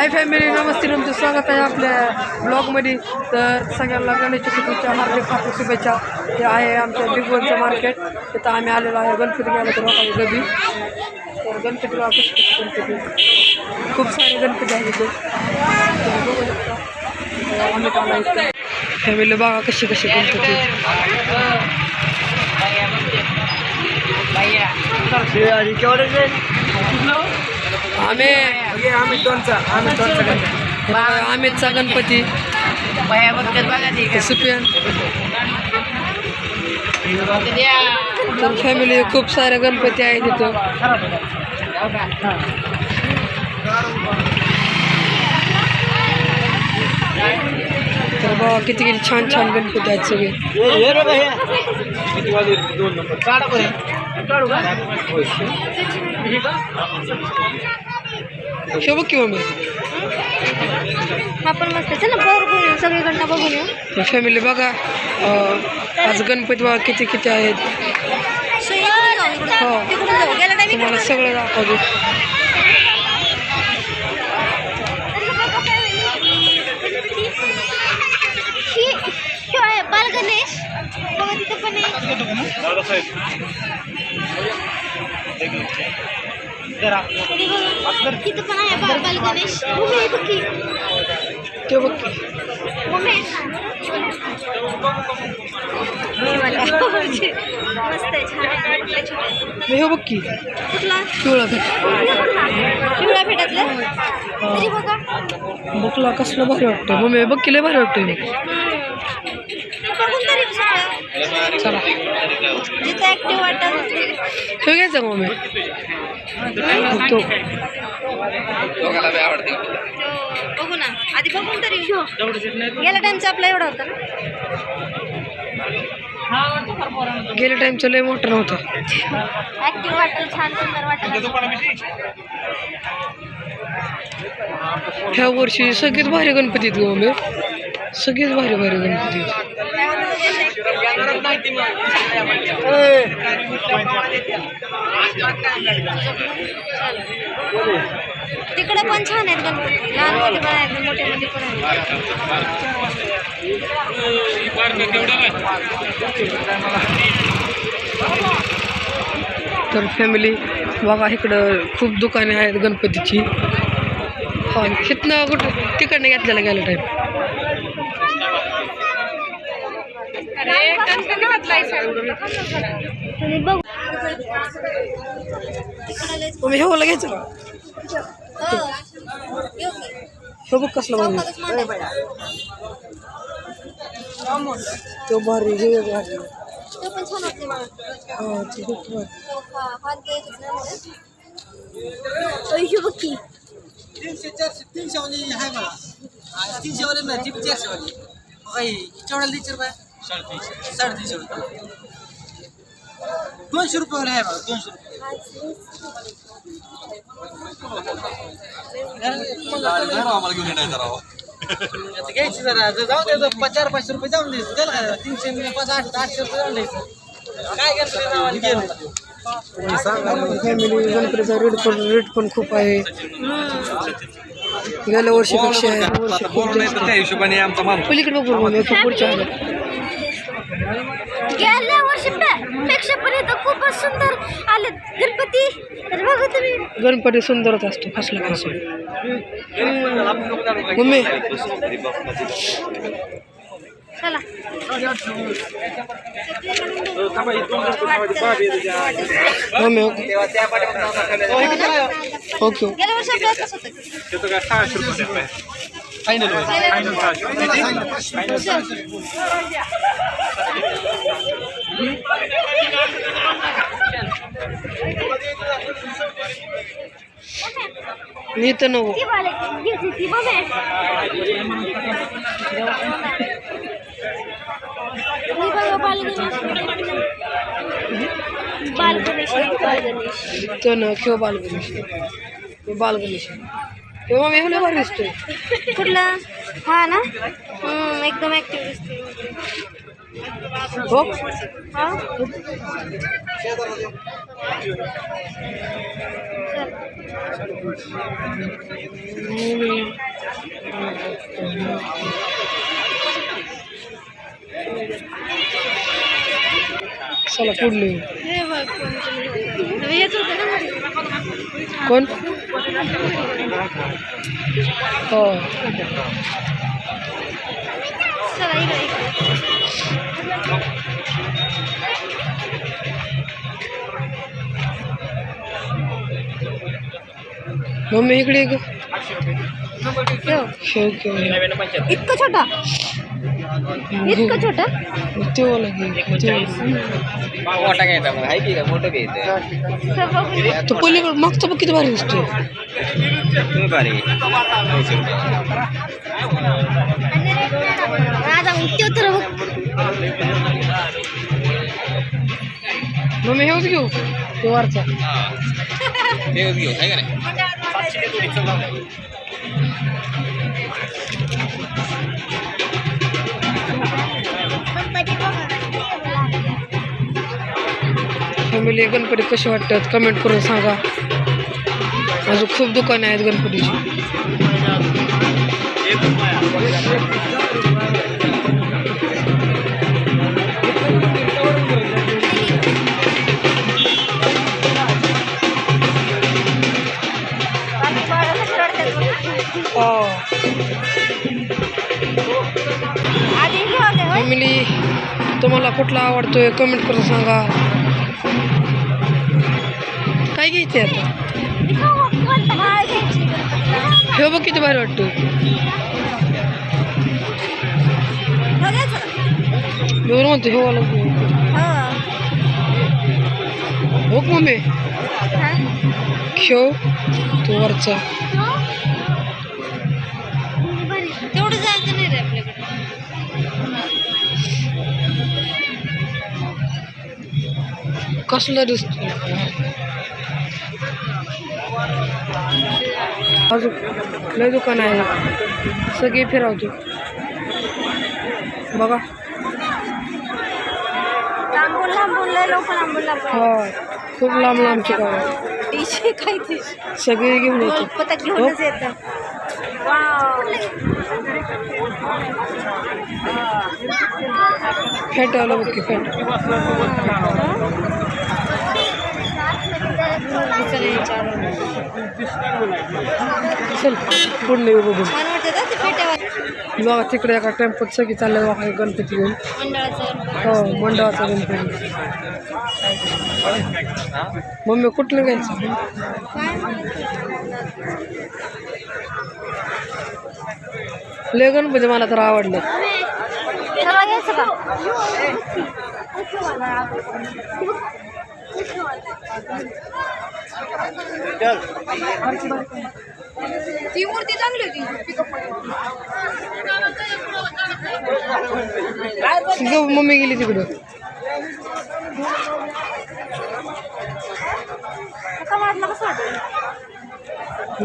Hi family नमस्ते तुमचं स्वागत आहे आपल्या ब्लॉगमध्ये तर सगळ्यांना गणेश चतुर्थीच्या हार्दिक हार्दिक शुभेच्छा. हे आहे आमच्या बिग वनचं मार्केट तिथं आम्ही आलेलो आहे गणपती गेला तर लोकांनी गबी तर गणपती बघा कशी कशी गणपती खूप सारे गणपती आहेत तिथे फॅमिली बघा कशी कशी गणपती आम्ही दोनचा दोनचा बघा, अमितचा गणपती. सुपियन. तर फॅमिली खूप सारे गणपती आहेत तिथं तर किती किती छान छान गणपती आहेत सगळे. हे बघ किंवा मी हा पण मस्त चला बघून येऊ सगळीकडनं बघून येऊ. तर फॅमिली बघा. अं, आज गणपती बघा किती किती आहेत? सो इकडून जाऊ इकडून हो. तिकडून जाऊ गेला टाइम तुम्हाला सगळं दाखवतो. बाल गणेश बघा तिथं पण आहे तिथं पण आहे बाल बाल गणेश मम्मी आहे बघ की ते बघ की. मम्मी मस्त आहे छान आहे कुठले छोटे हे बघ की कुठला पिवळा भेट पिवळ्या भेटातलं तरी बघा बघला कसलं भारी वाटतं मम्मी बघ की लय भारी वाटतं बघून तरी सगळं चला. हे घ्यायचं तो. बघू ना. आधी बघून तरी गेल्या टाइमचा आपला एवढा होता ना? गेल्या टाइमचं लय मोठं नव्हतं. ऍक्टिव्ह वाटेल छान सुंदर वाटेल. ह्या वर्षी सगळेच भारी गणपती आहेत गं मम्मी सगळेच भारी भारी गणपती. तिकडे पण छान आहेत गणपती. लहान मोठे पण आहेत मोठे मोठे पण आहेत. तर फॅमिली बघा इकडं खूप दुकाने आहेत गणपतीची. हा तिथनं कुठं तिकडनं घेतलेलं गेलं टाईप तुम्ही हे लगेच हे बघ कसलं म्हणजे तो भारी हे भारी तीनशे चारशे तीनशे वाली आहे मला तीनशे वाली म्हणजे चारशे वाली चौडाला तीनशे रुपये साडेतीनशे. साडेतीनशे रुपये. दोनशे रुपये आहे मला दोनशे रुपये. आता घ्यायची जरा जर जाऊ दे तर चार पाचशे रुपये जाऊन द्यायचं. त्याला काय तीनशे आणि पाच आठ आठशे रुपये जाऊन द्यायचं. काय करतो फॅमिली गणपतीचा रेट पण रेट पण खूप आहे. गेल्या वर्षीपेक्षा माल पलीकडे बघू पुढच्या. गेल्या वर्षी पेक्षा पण इथं खूपच सुंदर आले गणपती तर बघा तुम्ही. गणपती सुंदरच असतो कसला कसं? मम्मी. चला. Mummy okay. ओके गेल्या वर्षी आपल्याला कसं होतं? सहाशे रुपये फायनल फायनल सहाशे मी तर नको ती बाले घेतली ती बघ हे. ही कुठला? हा ना? एकदम ऍक्टिव्ह दिसते. हो. चला पुढली. कोण? हो. मम्मी इकडे ठेव. शेव केव इतकं छोटा? इतकं छोटा? ते मोठा घ्यायचा मग आहे की का मोठं घ्यायचं. तो पलीकडे मागचा बघ किती भारी दिसतोय. तुम्ही भारी. राजा मग मम्मी हेच घेऊ तो वरचा. ते घेऊ आहे का नाही? फॅमिली गणपती कसे वाटतात? कमेंट करून सांगा. अजून खूप दुकानं आहेत गणपतीची. हो. फॅमिली तुम्हाला कुठला आवडतोय? कमेंट करून सांगा. घ्यायचे आता. हे बघ किती भारी वाटतं मी बरं म्हणतो हे वाला घेऊ. हो मम्मी. खेळ तो वरचा. तेवढं जायचं नाही रे आपल्याकडे. कसला दिसतो अजून लय दुकान आहे सगळे फिरवतो. बघा. हा खूप लांब लांबचे गाव सगळे घेऊन येतो. आलं बघ की फॅट. चल पुढले बघू बघा तिकडे एका टेम्पोत सगळी चाललं बघा गणपती घेऊन हो मंडळाचा गणपती. मम्मी कुठलं घ्यायचं? लय गणपती मला तर आवडलं. सर्व घ्यायचं का ती मूर्ती चांगली होती. मम्मी गेली तिकडं.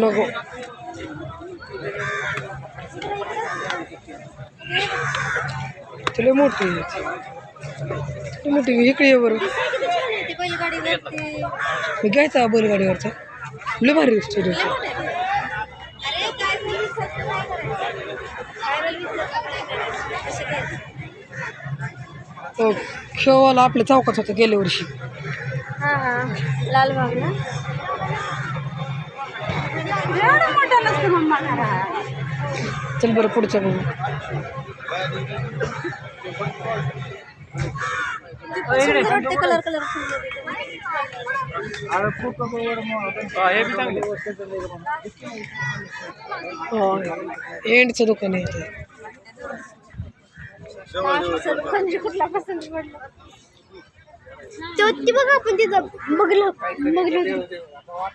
नको. तुला मोठी मोठी. इकडे ये बरं. ती पहिली गाडी जाते मी घ्यायचा बैलगाडीवरचा. लय भारी दिसतो तो. तो खेळवाला आपल्या चौकात होता गेल्या वर्षी. हा हा. लालबाग ना? एवढं मोठं नसतं मम्मा घरात. चल बरं पुढचा बघू. कलर कलर हे एंडचं दुकान आहे तो. ती बघा आपण तिथं. बघलं. बघलं होतं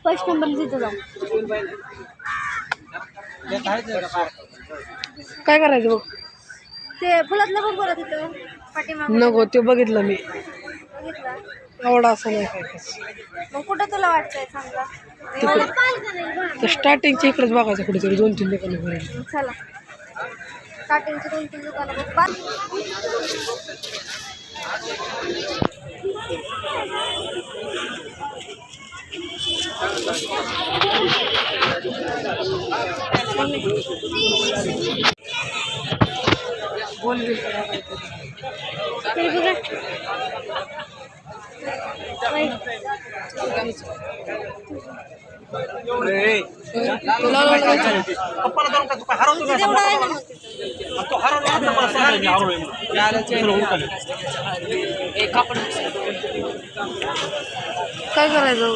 फर्स्ट नंबर तिथं जाऊ. काय करायचं बघ? ते फुलातलं बघ बरं तिथं नको ते बघितलं मी. बघितलं. आवडा असं नाही काय. मग कुठं तुला वाटतंय सांगा मला तर स्टार्टिंगच्या इकडेच बघायचं कुठेतरी दोन तीन दुकानं भरायला चला. स्टार्टिंगचे दोन तीन दुकानं बघ. बा- बोल तरी बघा. तुला लावायचं. काय करायचं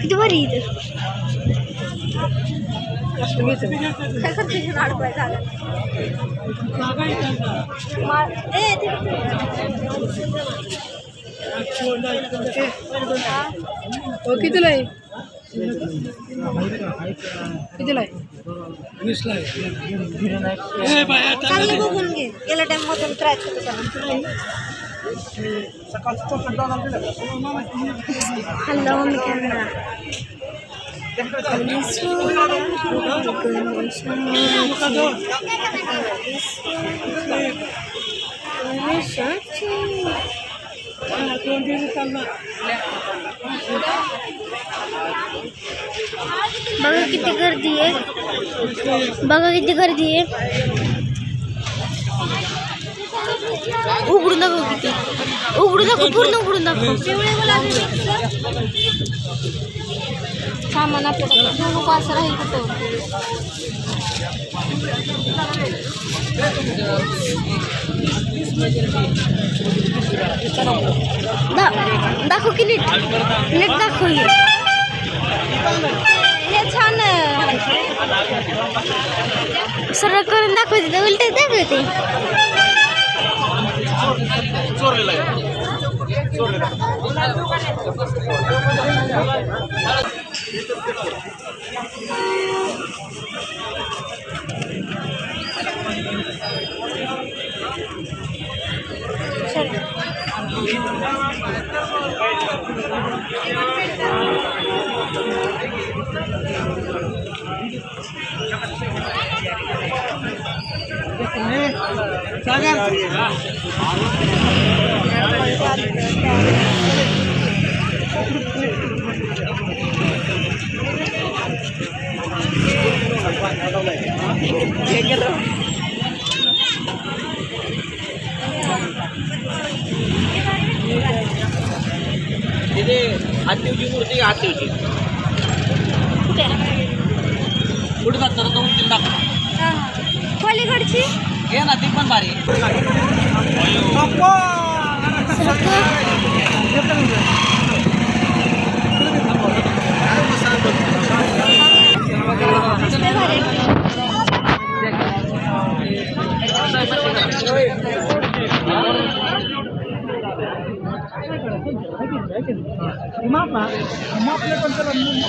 किती बरी इथं. काय करते अडकवाय झालं मा- ए, ते- हो कितीला आहे? कितीला आहे? टाइम मधून क्रॅच होतं त्याला हॅलो मी कॅमेरा बघा किती गर्दी आहे बघा किती गर्दी आहे उघडून दाखव किती उघडून दाखव पूर्ण उघडून दाखव सामान आपल्याकडे घेऊ नको असं राहील कुठं? दा- दाखव की नीट. नीट दाखव हे. छान. सरळ करून दाखवते उलटे दाखवते. तिथे हातीवची मूर्ती हातीवची कुठे? जातात दोन तीन दाखव. पलीकडची? घे ना ती पण भारी Umapa, umapa na pagkaramdam mo.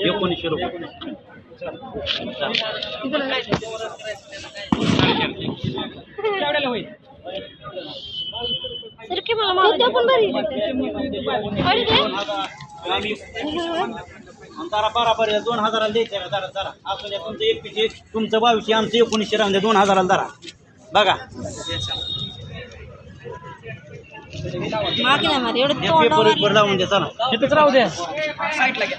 एकोणीसशे रुपये. मला जरा बराबर आहे, दोन हजाराला द्यायचं का जरा जरा. असू तुमचं एकवीसशे तुमचं बावीसशे आमचं एकोणीसशे राहून द्या दोन हजाराला धरा बघा. पेपर लावून द्या चला. तिथंच राहू द्या. साईडला घ्या.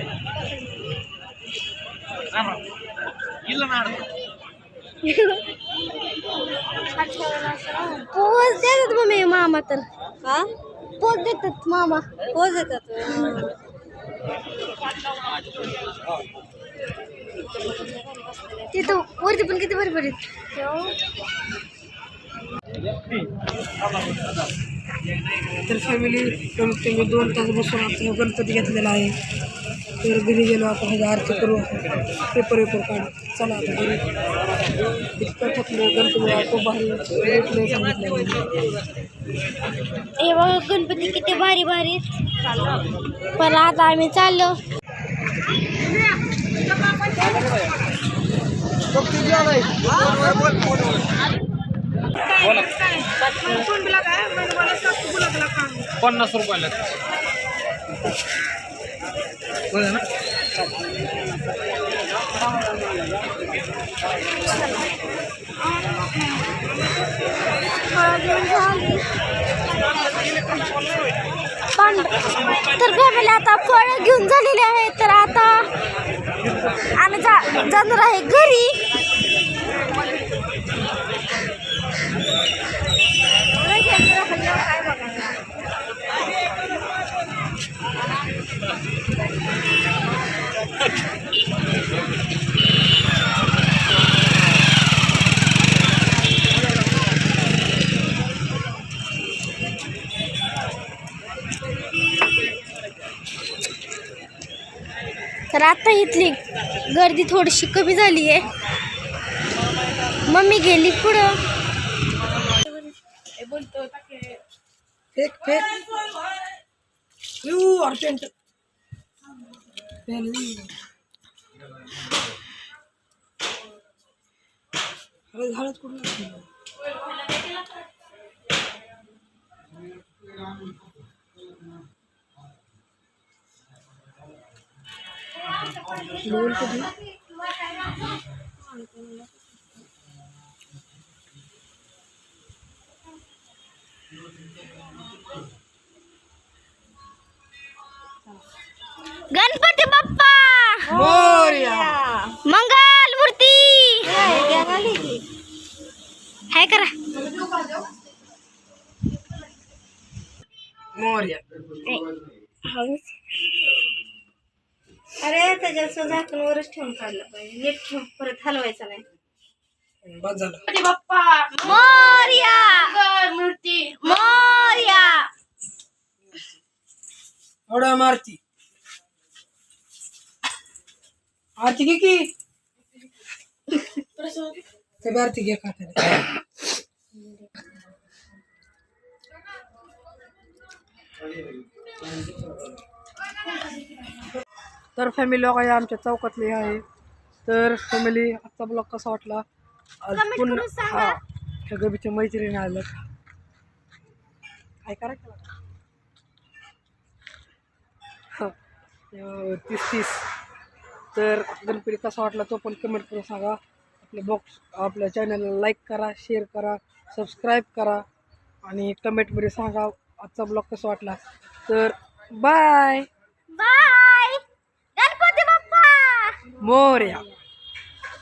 पोज देतात मम्मी मामा तर. हा? पोज देतात मामा. पोज देतात? तिथं वरती पण किती बरी बरी तर फॅमिली कमीत कमी दोन तास बसून आपण गणपती घेतलेला आहे. तर घरी गेलो आपण ह्याची आरती करू पेपर वेपर काढू. चला आता घरी. इतकं थकलं गणपती खूप भारी भेटलं सांगितलं हे बघा गणपती किती भारी भारी. पण आता आम्ही चाललो. पन्नास रुपयाला. पण तर फॅमिली आता फळं घेऊन झालेली आहे तर आता आम्ही जा जाणार आहे घरी. तर आता इथली गर्दी थोडीशी कमी झाली आहे. मम्मी गेली पुढं. Fake urgent. हळद लोल कधी? गणपती बाप्पा! मोरया! मंगल मूर्ती! हाय करा. मोरया. अरे त्याच्याचं झाकण वरच ठेवून काढलं पाहिजे नीट ठेवून परत हलवायचं नाही. बस झालं. मोर्या! मूर्ती. मोर्या! एवढा मारती. आरती घे की. ते आरती घे का तर फॅमिली लोक आमच्या चौकातली आहे. तर फॅमिली आजचा ब्लॉग कसा वाटला? आज पुन्हा. हा. ह्या गबीच्या मैत्रिणी आलं काय करा तीस तीस. तर गणपती कसा वाटला तो पण कमेंट करून सांगा. आपल्या बॉक्स आपल्या चॅनलला लाईक करा शेअर करा सबस्क्राईब करा आणि कमेंटमध्ये सांगा आजचा ब्लॉग कसा वाटला. तर बाय बाय 莫利亚。